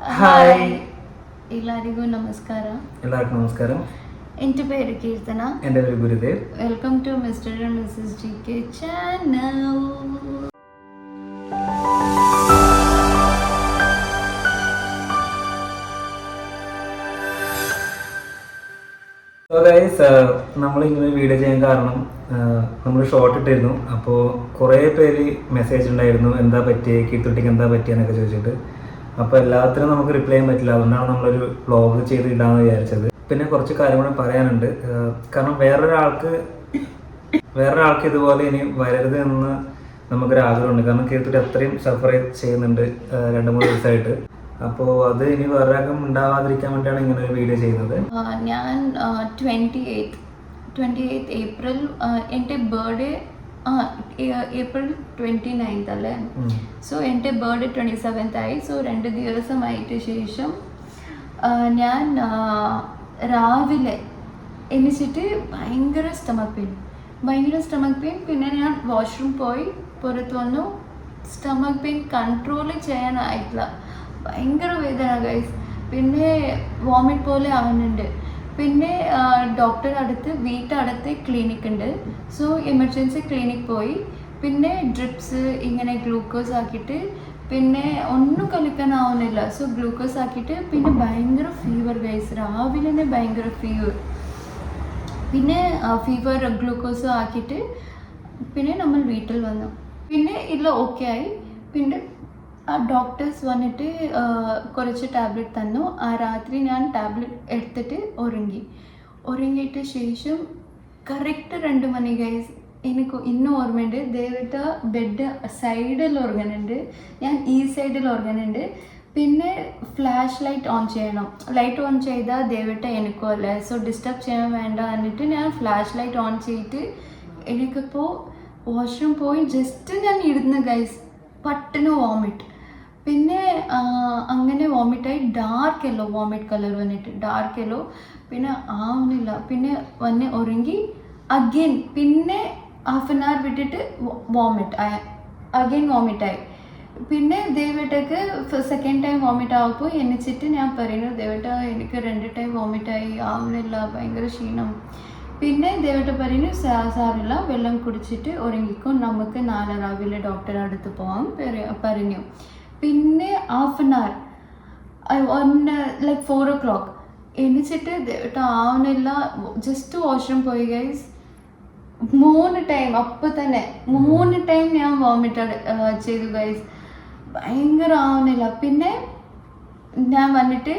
Hi ಎಲ್ಲರಿಗೂ ನಮಸ್ಕಾರ എല്ലാവർക്കും നമസ്കാരം എൻ്റെ പേര് കീർത്തന എൻ്റെ പേര് Gurudev welcome to Mr and Mrs G K channel so guys നമ്മൾ ഇങ്ങനെ വീഡിയോ ചെയ്യാൻ കാരണം നമ്മൾ ഷോർട്ട് ഇട്ടിരുന്നു അപ്പോൾ കുറേ പേര് മെസ്സേജ് ഉണ്ടായിരുന്നു എന്താ പറ്റിയ കീർത്തുട്ടിക്ക് എന്താ പറ്റിയെന്നൊക്കെ ചോദിച്ചിട്ട് അപ്പോൾ എല്ലാത്തിനും നമുക്ക് റിപ്ലൈ ചെയ്യാൻ പറ്റില്ല. അതുകൊണ്ടാണ് നമ്മളൊരു ബ്ലോഗ് ചെയ്ത് ഇടാമെന്ന് വിചാരിച്ചത്. പിന്നെ കുറച്ച് കാര്യം കൂടെ പറയാനുണ്ട് കാരണം വേറൊരാൾക്ക് വേറൊരാൾക്ക് ഇതുപോലെ ഇനി വരരുത് എന്ന് നമുക്കൊരു ആഗ്രഹമുണ്ട് കാരണം കീർത്തിട്ട് അത്രയും സഫർ ചെയ്യുന്നുണ്ട് രണ്ടു രണ്ട് മൂന്ന് ദിവസമായിട്ട്. അപ്പോൾ അത് ഇനി വേറൊരാൾക്കും ഉണ്ടാവാതിരിക്കാൻ വേണ്ടിയാണ് ഇങ്ങനെ ഒരു വീഡിയോ ചെയ്യുന്നത്. ഞാൻ twenty eighth twenty eighth April എന്റെ ബർത്ത്ഡേ ആ ഏപ്രിൽ ട്വന്റി നയൻത്ത് അല്ലേ. സോ എന്റെ ബർത്ത്ഡേ ട്വന്റി സെവൻത്ത് ആയി. സോ രണ്ട് ദിവസമായിട്ട് ശേഷം ഞാൻ രാവിലെ എണിച്ചിട്ട് ഭയങ്കര സ്റ്റമക്ക് പെയിൻ ഭയങ്കര സ്റ്റമക്ക് പെയിൻ പിന്നെ ഞാൻ വാഷ്റൂം പോയി. പുറത്ത് വന്നു. സ്റ്റമക്ക് പെയിൻ കൺട്രോൾ ചെയ്യാനായിട്ടില്ല. ഭയങ്കര വേദന ഗൈസ് പിന്നെ വോമിറ്റ് പോലെ ആവുന്നുണ്ട്. പിന്നെ ഡോക്ടറുടെ അടുത്ത് വീട്ടടുത്ത് ക്ലിനിക് ഉണ്ട്. സോ എമർജൻസി ക്ലിനിക് പോയി. പിന്നെ ഡ്രിപ്സ് ഇങ്ങനെ ഗ്ലൂക്കോസ് ആക്കിയിട്ട് പിന്നെ ഒന്നും കളിക്കാനാവുന്നില്ല സോ ഗ്ലൂക്കോസ് ആക്കിയിട്ട് പിന്നെ ഭയങ്കര ഫീവർ ഗൈസ് രാവിലെ തന്നെ ഭയങ്കര ഫീവർ പിന്നെ ഫീവർ ഗ്ലൂക്കോസ് ആക്കിയിട്ട് പിന്നെ നമ്മൾ വീട്ടിൽ വന്നു. പിന്നെ ഇല്ല ഓക്കെ ആയി. പിന്നെ ആ ഡോക്ടേഴ്സ് വന്നിട്ട് കുറച്ച് ടാബ്ലറ്റ് തന്നു. ആ രാത്രി ഞാൻ ടാബ്ലറ്റ് എടുത്തിട്ട് ഉറങ്ങി. ഉറങ്ങിയിട്ട് ശേഷം കറക്റ്റ് രണ്ട് മണി ഗൈസ് എനിക്ക് ഇന്നും ഓർമ്മയുണ്ട്. ദയവിട്ട് ബെഡ് സൈഡിൽ ഉറങ്ങുന്നുണ്ട് ഞാൻ ഈ സൈഡിൽ ഉറങ്ങുന്നുണ്ട് പിന്നെ ഫ്ലാഷ് ലൈറ്റ് ഓൺ ചെയ്യണം. ലൈറ്റ് ഓൺ ചെയ്താൽ ദയവിട്ട് എനിക്കും അല്ലേ? സോ ഡിസ്റ്റർബ് ചെയ്യാൻ വേണ്ട എന്നിട്ട് ഞാൻ ഫ്ലാഷ് ലൈറ്റ് ഓൺ ചെയ്തിട്ട് എനിക്കിപ്പോൾ വാഷ്റൂം പോയി. ജസ്റ്റ് ഞാൻ ഇരുന്ന് ഗൈസ് പട്ടിന് വോമിറ്റ് പിന്നെ അങ്ങനെ വോമിറ്റായി ഡാർക്ക് യെല്ലോ വോമിറ്റ് കളർ വന്നിട്ട്. ഡാർക്ക് യെല്ലോ പിന്നെ ആവുന്നില്ല പിന്നെ വന്ന് ഉറങ്ങി. അഗെയിൻ പിന്നെ ഹാഫ് ആൻ അവർ വിട്ടിട്ട് വോമിറ്റ് ആയ. അഗെയിൻ വോമിറ്റ് ആയി. പിന്നെ ദൈവട്ടക്ക് സെക്കൻഡ് ടൈം വോമിറ്റ് ആകുമ്പോൾ എണിച്ചിട്ട് ഞാൻ പറയുന്നു ദൈവട്ട എനിക്ക് രണ്ട് ടൈം വോമിറ്റ് ആയി. ആവുന്നില്ല ഭയങ്കര ക്ഷീണം. പിന്നെ ദൈവട്ട പറയുന്നു "സാ- സാറില്ല. വെള്ളം കുടിച്ചിട്ട് ഉറങ്ങിക്കും. നമുക്ക് നാളെ രാവിലെ ഡോക്ടറെ അടുത്ത് പോകാം പറഞ്ഞു പിന്നെ half an hour like four o'clock എണിച്ചിട്ട് ദയവിട്ട് ആവുന്നില്ല ജസ്റ്റ് വാഷ്റൂം പോയി ഗൈസ് മൂന്ന് ടൈം അപ്പം തന്നെ മൂന്ന് ടൈം ഞാൻ വോമിറ്റ് ചെയ്തു ഗൈസ് ഭയങ്കര ആവുന്നില്ല പിന്നെ ഞാൻ വന്നിട്ട്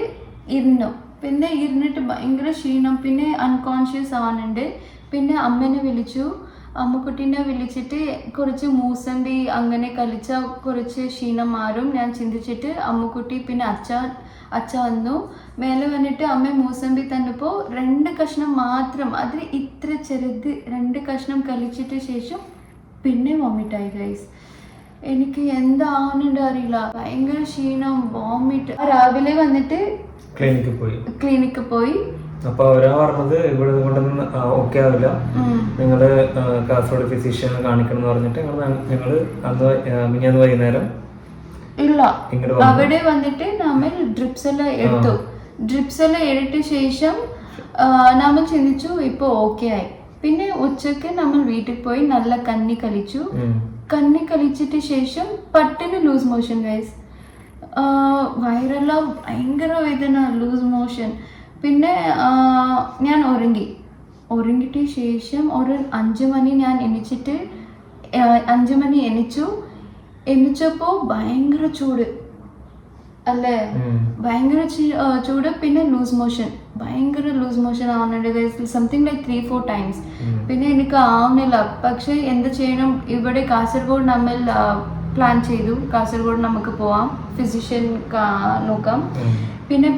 ഇരുന്നു. പിന്നെ ഇരുന്നിട്ട് ഭയങ്കര ക്ഷീണം. പിന്നെ അൺകോൺഷ്യസ് ആവുന്നുണ്ട് പിന്നെ അമ്മേനെ വിളിച്ചു. അമ്മക്കുട്ടീനെ വിളിച്ചിട്ട് കുറച്ച് മൂസമ്പി അങ്ങനെ കളിച്ച കുറച്ച് ക്ഷീണം മാറും ഞാൻ ചിന്തിച്ചിട്ട് അമ്മക്കുട്ടി പിന്നെ അച്ഛ അച്ഛ വന്നു. മേലെ വന്നിട്ട് അമ്മ മൂസമ്പി തന്നപ്പോൾ രണ്ട് കഷ്ണം മാത്രം അതിൽ ഇത്ര ചെറുത് രണ്ട് കഷ്ണം കളിച്ചിട്ട് ശേഷം പിന്നെ വോമിറ്റായി ഗൈസ് എനിക്ക് എന്താവുന്നുണ്ട് അറിയില്ല. ഭയങ്കര ക്ഷീണം വോമിറ്റ്. രാവിലെ വന്നിട്ട് ക്ലിനിക്കിൽ പോയി. ക്ലിനിക്കിൽ പോയി. അപ്പോൾ അവരാ പറഞ്ഞത് ഇവിടെ കൊണ്ടൊന്നും ഓക്കെ ആവില്ല. നിങ്ങൾ കാസർഗോഡ് ഫിസിഷ്യനെ കാണിക്കണം എന്ന് പറഞ്ഞിട്ട് ഞങ്ങൾ അന്ന് മിഞ്ഞാന്ന് വൈകുന്നേരം ഇല്ല. അവിടെ വന്നിട്ട് നമ്മൾ ഡ്രിപ്സ് എല്ലാം എടുത്തു. ഡ്രിപ്സ് എല്ലാം എടുത്ത ശേഷം നമ്മൾ ചിന്തിച്ചു ഇപ്പൊ ഓക്കെ ആയി. പിന്നെ ഉച്ചയ്ക്ക് നമ്മൾ വീട്ടിൽ പോയി നല്ല കന്നി കളിച്ചു. കന്നി കളിച്ചിട്ട് ശേഷം പട്ടിന് ലൂസ് മോഷൻ ഗൈസ് വയറെല്ലാം ഭയങ്കര വേദന ലൂസ് മോഷൻ പിന്നെ ഞാൻ ഉറങ്ങി ഉറങ്ങിയിട്ട് ശേഷം ഒരു അഞ്ച് മണി ഞാൻ എണിച്ചിട്ട് അഞ്ച് മണി എണിച്ചു. എണിച്ചപ്പോൾ ഭയങ്കര ചൂട്. അല്ലേ. ഭയങ്കര ചൂട്. പിന്നെ ലൂസ് മോഷൻ. ഭയങ്കര ലൂസ് മോഷൻ ആവുന്നുണ്ട്. Something like three four times പിന്നെ എനിക്ക് ആവുന്നില്ല. പക്ഷെ എന്ത് ചെയ്യണം? ഇവിടെ കാസർഗോഡ് നമ്മൾ പ്ലാൻ ചെയ്തു. കാസർഗോഡ് നമുക്ക് പോവാം. ഫിസിഷ്യൻ നോക്കാം. പിന്നെ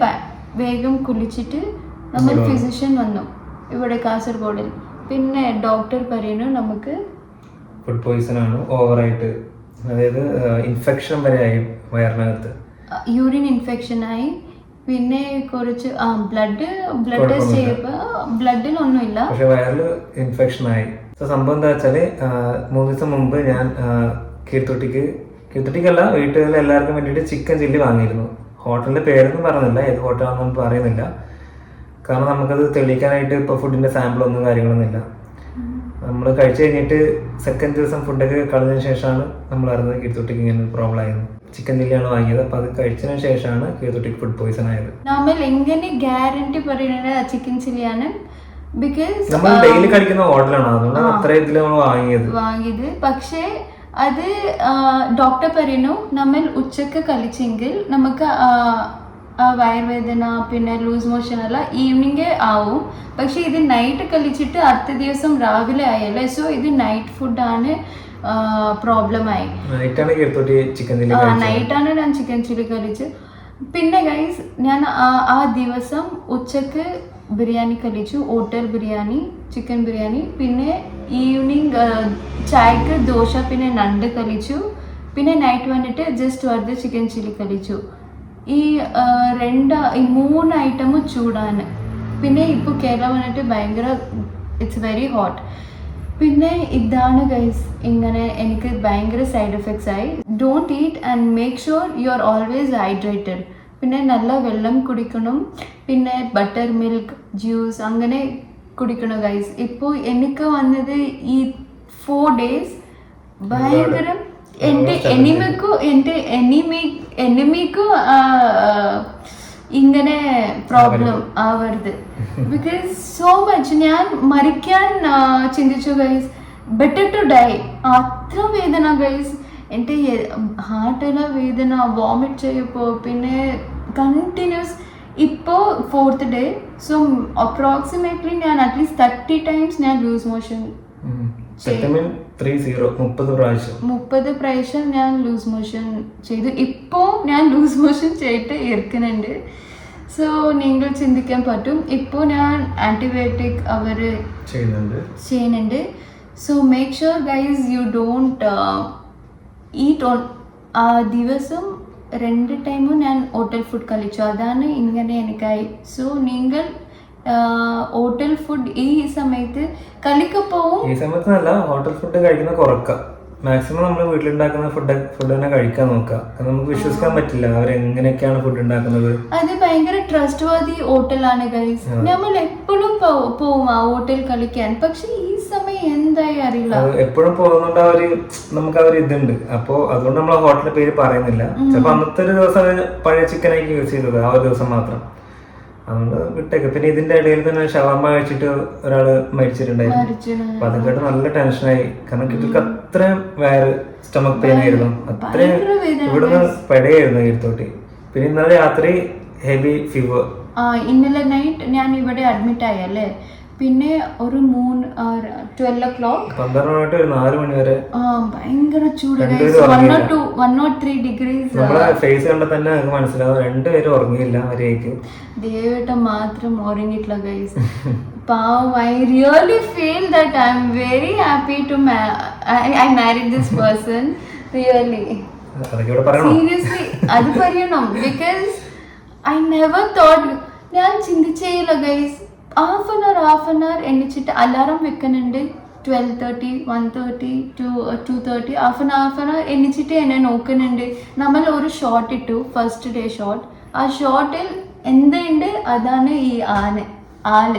വേഗം കുളിച്ചിട്ട് നമ്മൾ. ഫിസിഷ്യൻ വന്നു. ഇവിടെ കാസർഗോഡിൽ. പിന്നെ ഡോക്ടർ പറയുന്നു നമുക്ക് ഫുഡ് പോയിസൺ ആണ് ഓവറായിട്ട് അതായത് ഇൻഫെക്ഷൻ വരെ ആയി വയറിനകത്ത്. യൂറിൻ ഇൻഫെക്ഷൻ ആയി. പിന്നെ കുറച്ച് ആ ബ്ലഡ് ബ്ലഡ് ടെസ്റ്റ് ചെയ്യപ്പോ ബ്ലഡിൽ ബ്ലഡിൽ ഒന്നുമില്ല. പക്ഷെ വയറിൽ ഇൻഫെക്ഷൻ ആയി. സംഭവം എന്താ വെച്ചാൽ മൂന്ന് ദിവസം മുമ്പ് ഞാൻ കീർത്തുട്ടിക്ക് കീർത്തുട്ടിക്കല്ല വീട്ടുകാരിൽ എല്ലാവർക്കും വേണ്ടിയിട്ട് ചിക്കൻ ചില്ലി വാങ്ങിയിരുന്നു. ഹോട്ടലിന്റെ പേരൊന്നും പറഞ്ഞില്ല. ഏത് ഹോട്ടലാണെന്നും പറയുന്നില്ല. കാരണം നമുക്കത് തെളിയിക്കാനായിട്ട് ഇപ്പോൾ ഫുഡിന്റെ സാമ്പിളൊന്നും കാര്യങ്ങളൊന്നും ഇല്ല. നമ്മൾ കഴിച്ചു കഴിഞ്ഞിട്ട് സെക്കൻഡ് ദിവസം ഫുഡൊക്കെ കളഞ്ഞതിന് ശേഷമാണ് നമ്മൾ അറിഞ്ഞത് കീഴ്ത്തൊട്ടിക്ക് ഇങ്ങനെ പ്രോബ്ലം ആയിരുന്നു. ചിക്കൻ ചില്ലിയാണ് വാങ്ങിയത്. അപ്പൊ അത് കഴിച്ചതിന് ശേഷമാണ് കീഴ്ത്തൊട്ടിക്ക് ഫുഡ് പോയിസൺ ആയത്. നമ്മൾ എങ്ങനെ ഗ്യാരണ്ടി പറയുന്നത് ചിക്കൻ ചില്ലിയാണ് ബിക്കോസ് നമ്മൾ ഡെയിലി കഴിക്കുന്ന ഹോട്ടലാണ് അതുകൊണ്ട് അത്ര ഇതിൽ നമ്മൾ വാങ്ങിയത്. വാങ്ങിയത്. പക്ഷേ അത് ഡോക്ടർ പറയുന്നു നമ്മൾ ഉച്ചയ്ക്ക് കളിച്ചെങ്കിൽ നമുക്ക് വയറുവേദന പിന്നെ ലൂസ് മോഷൻ എല്ലാം ഈവനിങ് ആവും. പക്ഷെ ഇത് നൈറ്റ് കളിച്ചിട്ട് അടുത്ത ദിവസം രാവിലെ ആയല്ലേ? സോ ഇത് നൈറ്റ് ഫുഡാണ് പ്രോബ്ലം ആയി. നൈറ്റാണ് ഞാൻ ചിക്കൻ ചില്ലി കഴിച്ച് പിന്നെ ഗൈസ് ഞാൻ ആ- ആ ദിവസം ഉച്ചയ്ക്ക് ബിരിയാണി കഴിച്ചു ഹോട്ടൽ ബിരിയാണി ചിക്കൻ ബിരിയാണി. പിന്നെ ഈവനിങ് ചായക്ക് ദോശ പിന്നെ നണ്ട് കളിച്ചു പിന്നെ നൈറ്റ് വന്നിട്ട് ജസ്റ്റ് വെറുതെ ചിക്കൻ ചില്ലി കളിച്ചു ഈ രണ്ട് ഈ മൂന്ന് ഐറ്റമും ചൂടാണ്. പിന്നെ ഇപ്പോൾ കേരളം വന്നിട്ട് ഭയങ്കര ഇറ്റ്സ് വെരി ഹോട്ട് പിന്നെ ഇതാണ് ഗൈസ് ഇങ്ങനെ എനിക്ക് ഭയങ്കര സൈഡ് എഫക്ട്സ് ആയി. Don't eat and make sure you are always hydrated പിന്നെ നല്ല വെള്ളം കുടിക്കണം. പിന്നെ ബട്ടർ മിൽക്ക് ജ്യൂസ് അങ്ങനെ കുടിക്കണം ഗൈസ് ഇപ്പോൾ എനിക്ക് വന്നത് ഈ ഫോർ ഡേയ്സ് ഭയങ്കര എന്റെ എനിമിക്കും എന്റെ എനിമി എനിമിക്കും ഇങ്ങനെ പ്രോബ്ലം ആവരുത്. ബിക്കോസ് സോ മച്ച് ഞാൻ മരിക്കാൻ ചിന്തിച്ചു ഗൈസ് ബെറ്റർ ടു ഡൈ അത്ര വേദന ഗൈസ് എന്റെ ഹാർട്ടെല്ലാം വേദന വോമിറ്റ് ചെയ്യപ്പോൾ പിന്നെ കണ്ടിന്യൂസ് ഇപ്പോൾ ഫോർത്ത് ഡേ സോ അപ്രോക്സിമേറ്റ്ലി ഞാൻ അറ്റ്ലീസ്റ്റ് തേർട്ടി ടൈംസ് ഞാൻ ലൂസ് മോഷൻ മുപ്പത് പ്രാവശ്യം. മുപ്പത് പ്രാവശ്യം ഞാൻ ലൂസ് മോഷൻ ചെയ്തു. ഇപ്പോൾ ഞാൻ ലൂസ് മോഷൻ ചെയ്തിട്ട് ഇരിക്കുന്നുണ്ട് സോ നിങ്ങൾ ചിന്തിക്കാൻ പറ്റും. ഇപ്പോൾ ഞാൻ ആന്റിബയോട്ടിക് അവർ ചെയ്യുന്നുണ്ട്. ചെയ്യുന്നുണ്ട്. So make sure guys you don't eat on ആ ദിവസം രണ്ട് ടൈമും ഞാൻ ഹോട്ടൽ ഫുഡ് കളിച്ചു. അതാണ് ഇങ്ങനെ എനിക്കായി. സോ നിങ്ങൾ ഹോട്ടൽ ഫുഡ് ഈ സമയത്ത് കളിക്കപ്പോവും ഈ സമയത്ത് നല്ല ഹോട്ടൽ ഫുഡ് കഴിക്കുന്ന കുറക്കുക മാക്സിമം നമ്മൾ വീട്ടിലുണ്ടാക്കുന്ന ഫുഡ് ഫുഡ് തന്നെ കഴിക്കാൻ നോക്കുക. കാരണം നമുക്ക് വിശ്വസിക്കാൻ പറ്റില്ല അവർ എങ്ങനെയൊക്കെയാണ് ഫുഡ് ഉണ്ടാക്കുന്നത്. അത് ഭയങ്കര ട്രസ്റ്റ് വാദി ഹോട്ടലാണ് ഗൈസ് നമ്മൾ എപ്പോഴും പോവും ആ ഹോട്ടൽ കളിക്കാൻ. പക്ഷെ ഈ എന്തായി അറിയില്ല. എപ്പോഴും പോകുന്നുണ്ട് അവർ നമുക്ക് അവർ ഇതുണ്ട്. അപ്പോ അതുകൊണ്ട് നമ്മൾ ഹോട്ടലിന്റെ പേര് പറയുന്നില്ല. ചിലപ്പോ അന്നത്തെ ഒരു ദിവസം പഴയ ചിക്കൻ ആയിരിക്കും യൂസ് ചെയ്തത് ആ ഒരു ദിവസം മാത്രം. അതുകൊണ്ട് വിട്ടേക്ക്. പിന്നെ ഇതിന്റെ ഇടയിൽ തന്നെ ഷവാമ കഴിച്ചിട്ട് ഒരാൾ മരിച്ചിട്ടുണ്ടായിരുന്നു. അപ്പൊ അത് കേട്ട് നല്ല ടെൻഷനായി കാരണം കിട്ടിക്ക് അത്രയും വയറ് സ്റ്റമക് പെയിൻ ആയിരുന്നു. അത്രയും ഇവിടുന്ന് പെടയായിരുന്നു ഇരുത്തോട്ടി പിന്നെ ഇന്നലെ രാത്രി ഹെവി ഫീവർ ആ ഇന്നലെ നൈറ്റ് ഞാൻ ഇവിടെ അഡ്മിറ്റ് ആയല്ലേ പിന്നെ ഒരു മൂന്ന് ട്വൽവ് ഒ ക്ലോക്ക് മണി തൊട്ട് ഒരു നാല് മണി വരെ ഭയങ്കര ചൂട് വൺ ഉറങ്ങിയില്ല. Not two one not three degrees face കണ്ട തന്നെ നമുക്ക് മനസ്സിലാവും. രണ്ടുപേരും ഉറങ്ങിയില്ല അവരേക്ക്. ദേവേട്ട മാത്രം ഉറങ്ങിയിട്ടില്ല ഗൈസ് പാവം I really feel that I'm very happy to I married this person really seriously അത് പറയണം. ബിക്കോസ് ഐ നെവർ തോട്ട് ഞാൻ ചിന്തിച്ചേയില്ല guys half an hour half an hour എണ്ണിച്ചിട്ട് alarm വെക്കുന്നുണ്ട്. Twelve thirty one thirty two two thirty half an half an hour എണ്ണിച്ചിട്ട് എന്നെ നോക്കുന്നുണ്ട്. നമ്മൾ ഒരു shot ഇട്ടു first day shot ആ ഷോട്ടിൽ എന്തുണ്ട്? അതാണ് ഈ ആന ആൽ.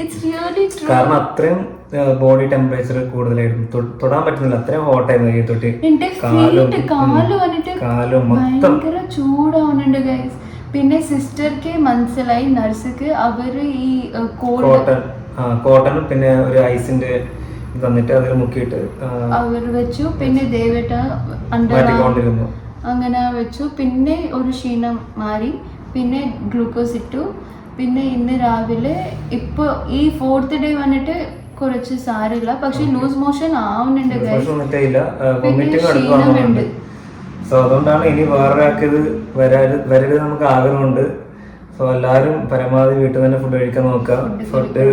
ഇറ്റ്സ് റിയലി ട്രൂ കാരണം അത്രയും ബോഡി ടെമ്പറേച്ചർ കൂടുതലായിരുന്നു തൊടാൻ പറ്റുന്നില്ല. അത്രയും ഹോട്ടായിരുന്നു ഈ തൊട്ടി കാലും, കാലും മൊത്തം. ഭയങ്കര ചൂടാവുന്നുണ്ട് ഗൈസ് പിന്നെ സിസ്റ്റർക്ക് മനസ്സിലായി നഴ്സുക്ക് അവർ ഈ കോട്ടൺ കോട്ടൺ പിന്നെ ഒരു ഐസിന്റെ തന്നിട്ട് അതിൽ മുക്കിയിട്ട് അവർ വെച്ചു. പിന്നെ ദേവേട്ട മാറ്റിക്കൊണ്ടിരുന്നു. അങ്ങനെ വെച്ചു. പിന്നെ ഒരു ക്ഷീണം മാറി. പിന്നെ ഗ്ലൂക്കോസ് ഇട്ടു. പിന്നെ ഇന്ന് രാവിലെ ഇപ്പോൾ ഈ ഫോർത്ത് ഡേ വന്നിട്ട് കുറച്ച് സാരില്ല പക്ഷെ ലൂസ് മോഷൻ ആവുന്നുണ്ട് ക്ഷീണമുണ്ട്. സോ അതുകൊണ്ടാണ് ഇനി വേറൊരാൾക്ക് ഇത് വരാത് വരരുത് നമുക്ക് ആഗ്രഹമുണ്ട്. സോ എല്ലാവരും പരമാവധി വീട്ടിൽ തന്നെ ഫുഡ് കഴിക്കാൻ നോക്കുക. ഫുഡ്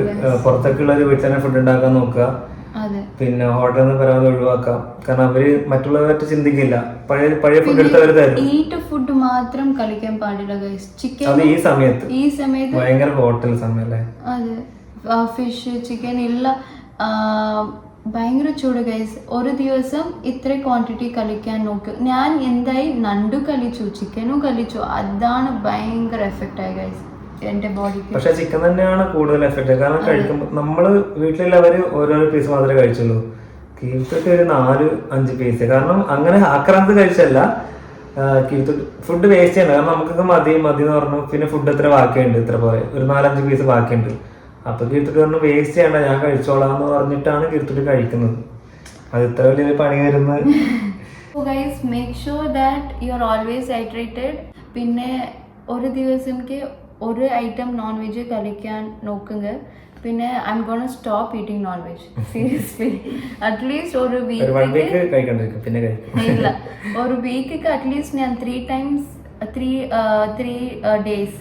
പുറത്തേക്കുള്ളവർ വീട്ടിൽ തന്നെ ഫുഡ് ഉണ്ടാക്കാൻ നോക്കുക. പിന്നെ ഹോട്ടലിൽ നിന്ന് പരമാവധി ഒഴിവാക്കാം കാരണം അവർ മറ്റുള്ളവരെ ചിന്തിക്കില്ല. പഴയ പഴയ ഫുഡ് എടുത്തവർ തരും. ഫുഡ് മാത്രം കഴിക്കാൻ പാടില്ല ചിക്കൻ ഈ സമയത്ത്. ഈ സമയത്ത് ഭയങ്കര ഹോട്ടൽ സമയം അല്ലേ ഫിഷ് ചിക്കൻ ഇല്ല ഭയങ്കര ചൂട് ഗൈസ് ഒരു ദിവസം ഇത്ര ക്വാണ്ടിറ്റി കളിക്കാൻ നോക്ക്. ഞാൻ എന്തായി? നണ്ടു കളിച്ചു ചിക്കനും കളിച്ചു. അതാണ് ഭയങ്കര എഫക്റ്റ് ആയി ഗൈസ് ബോഡിക്ക് പക്ഷെ ചിക്കൻ തന്നെയാണ് കൂടുതൽ എഫക്റ്റ് കാരണം കഴിക്കുമ്പോൾ നമ്മൾ വീട്ടിലുള്ളവര് ഓരോരോ പീസ് മാത്രമേ കഴിച്ചുള്ളൂ. കീഴ്ത്തൊക്കെ ഒരു നാല് അഞ്ച് പീസ് കാരണം അങ്ങനെ ആക്രാന്ത് കഴിച്ചല്ല. ഫുഡ് വേസ്റ്റ് ചെയ്യണ്ട. കാരണം നമുക്കൊക്കെ മതി മതി എന്ന് പറഞ്ഞു. പിന്നെ ഫുഡ് എത്ര ബാക്കിയുണ്ട്? ഇത്ര പോലെ. ഒരു നാലഞ്ച് പീസ് ബാക്കിയുണ്ട്. അപ്പൊ കീർത്തിട്ട് പറഞ്ഞു വേസ്റ്റ് ചെയ്യണ്ട ഞാൻ കഴിച്ചോളാം എന്ന് പറഞ്ഞിട്ടാണ് കീർത്തിട്ട് കഴിക്കുന്നത്. അത് ഇത്ര വലിയൊരു പണി വരുന്നത്. പിന്നെ ഒരു ദിവസംക്ക് ഒരു ഐറ്റം നോൺ വെജ് കഴിക്കാൻ നോക്കുക പിന്നെ I'm gone stop eating non veg seriously at least ഒരു വീക്ക് പിന്നെ ഇല്ല. ഒരു വീക്കിക്ക് അറ്റ്ലീസ്റ്റ് ഞാൻ three times three three days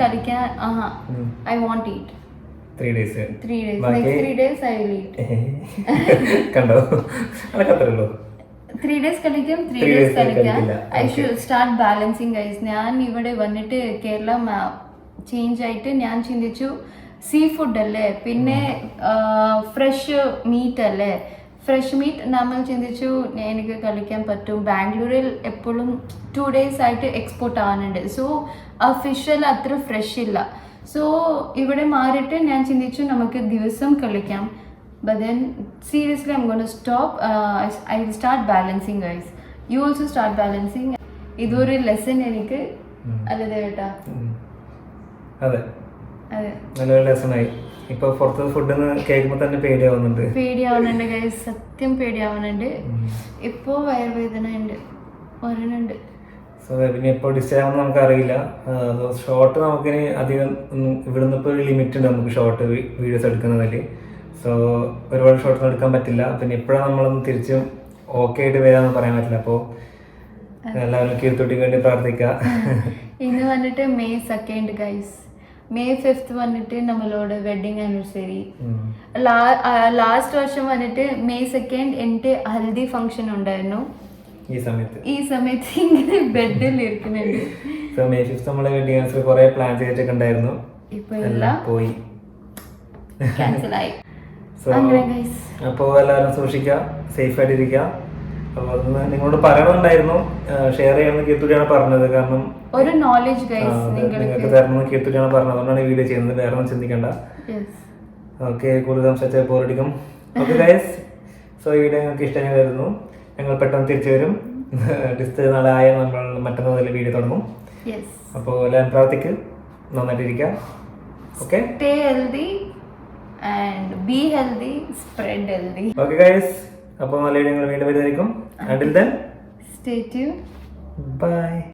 കഴിക്കാൻ ആഹാ I won't eat three days three days next three days I will eat കണ്ടോ? അതൊക്കെ അത്രേ ഉള്ളൂ. ത്രീ ഡേയ്സ് കളിക്കാം ത്രീ Three ഡേയ്സ് കളിക്കാം I should start balancing guys ഞാൻ ഇവിടെ വന്നിട്ട് കേരള ചേഞ്ച് ആയിട്ട് ഞാൻ ചിന്തിച്ചു സീ ഫുഡ് അല്ലേ? പിന്നെ ഫ്രഷ് മീറ്റ് അല്ലേ? ഫ്രഷ് മീറ്റ് നമ്മൾ ചിന്തിച്ചു എനിക്ക് കളിക്കാൻ പറ്റും. ബാംഗ്ലൂരിൽ എപ്പോഴും ടു ഡേയ്സ് ആയിട്ട് എക്സ്പോർട്ട് ആവാനുണ്ട്. സോ ആ ഫിഷിൽ അത്ര ഫ്രഷ് ഇല്ല. സോ ഇവിടെ മാറിയിട്ട് ഞാൻ ചിന്തിച്ചു നമുക്ക് ദിവസം കളിക്കാം. But then seriously i'm going to stop uh, I, I will start balancing guys. You also start balancing. ഇതൊരു ലെസൺ എനിക്ക്. അല്ലതേട്ടാ. അതെ. അതെ. നല്ലൊരു ലെസൺ ആയി. ഇപ്പൊ പുറത്ത് ഫുഡ് കേൾക്കുമ്പോ തന്നെ പേടിയാവുന്നുണ്ട്. പേടിയാവുന്നുണ്ട് ഗൈസ് സത്യം പേടിയാവുന്നുണ്ട്. ഇപ്പൊ വയറുവേദന ഉണ്ട്. വരണുണ്ട് സോ പിന്നെ ഇപ്പോൾ ഡിസ്റ്റേ ആവുമെന്ന് നമുക്കറിയില്ല. ഷോർട്ട് നമുക്കിനി അധികം ഇവിടുന്ന് ഇപ്പോൾ ഒരു ലിമിറ്റ് ഉണ്ട് നമുക്ക് ഷോർട്ട് വീഡിയോസ് എടുക്കുന്നതിൽ. സോ ഒരുപാട് ഷോർട്ട്സ് എടുക്കാൻ പറ്റില്ല. പിന്നെ ഇപ്പോഴാണ് നമ്മളൊന്ന് തിരിച്ചും ഓക്കെ ആയിട്ട് വരാമെന്ന് പറയാൻ പറ്റില്ല. അപ്പോൾ എല്ലാവരും കീർത്തോട്ടിക്ക് വേണ്ടി പ്രാർത്ഥിക്കുക ഇന്ന് വന്നിട്ട് May second guys May fifth വന്നിട്ട് നമ്മളോട് വെഡിങ് ആനിവേഴ്സറി. ലാസ്റ്റ് വർഷം വന്നിട്ട് മെയ് സെക്കൻഡ് എന്റെ ഹൽദി ഫംഗ്ഷൻ ഉണ്ടായിരുന്നു. ഈ സമയത്ത്. ഈ സമയത്ത് ഇങ്ങനെ ബെഡിൽ ഇരിക്കുന്നുണ്ട്. സോ മെയ് ഫിഫ്ത്ത് നമ്മളെ വെഡിങ് ആനിവേഴ്സറി കുറേ പ്ലാൻ ചെയ്തിട്ടൊക്കെ ഉണ്ടായിരുന്നു. ഇപ്പൊ എല്ലാം പോയി. ക്യാൻസൽ ആയി. സോ അപ്പോൾ എല്ലാവരും സൂക്ഷിക്കുക സേഫ് ആയിട്ടിരിക്കുക. അപ്പോൾ അതൊന്ന് നിങ്ങളോട് പറയണമുണ്ടായിരുന്നു ഷെയർ ചെയ്യണമെന്ന് കീർത്തുടിയാണ് പറഞ്ഞത്. കാരണം ഒരു നോളജ് നിങ്ങൾക്ക് തരണമെന്ന് കീർത്തുടിയാണ് പറഞ്ഞത്. അതുകൊണ്ടാണ് ഈ വീഡിയോ ചെയ്യുന്നത്. വേറെ ഒന്നും ചിന്തിക്കണ്ട. ഓക്കെ കൂടുതൽ സംസാരിച്ചാൽ ബോറടിക്കും ഓക്കെ ഗൈസ് സോ ഈ വീഡിയോ നിങ്ങൾക്ക് ഇഷ്ടമായി വരുന്നു ഞങ്ങൾ പെട്ടെന്ന് തിരിച്ചു വരും. ഡിസ്റ്റ് നാളെ ആയ നമ്മൾ മറ്റന്നാൾ മുതൽ വീഡിയോ തുടങ്ങും. അപ്പോൾ എല്ലാവരും പ്രാർത്ഥിക്ക്. നന്നായിട്ടിരിക്കുക okay stay healthy and be healthy spread healthy okay guys അപ്പോൾ നല്ല വീഡിയോ വീണ്ടും വരുന്നതായിരിക്കും. Until then stay tune bye